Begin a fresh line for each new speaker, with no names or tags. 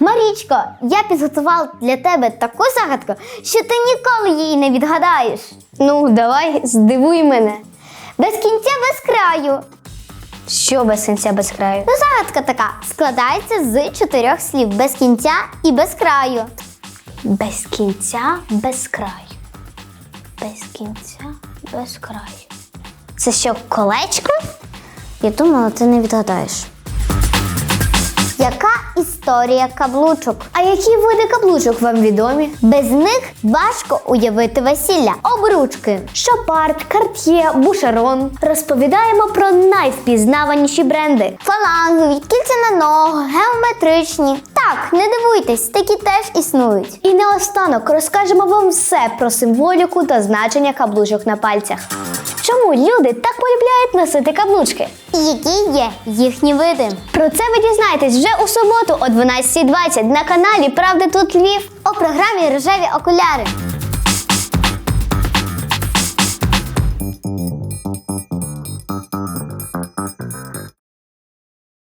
Марічко, я підготувала для тебе таку загадку, що ти ніколи її не відгадаєш.
Ну, давай, здивуй мене.
Без кінця, без краю.
Що без кінця без краю?
Ну, загадка така складається з чотирьох слів без кінця і без краю.
Без кінця, без краю. Без кінця, без краю. Це що, колечко?
Я думала, ти не відгадаєш. Яка історія каблучок?
А які види каблучок вам відомі?
Без них важко уявити весілля. Обручки.
Шопард, Карт'є, Бушерон. Розповідаємо про найвпізнаваніші бренди.
Фалангові, кільця на ногу, геометричні. Так, не дивуйтесь, такі теж існують.
І наостанок розкажемо вам все про символіку та значення каблучок на пальцях. Чому люди так полюбляють носити каблучки?
І які є їхні види.
Про це ви дізнаєтесь вже у суботу о 12.20 на каналі Правда тут Львів.
У програмі Рожеві окуляри.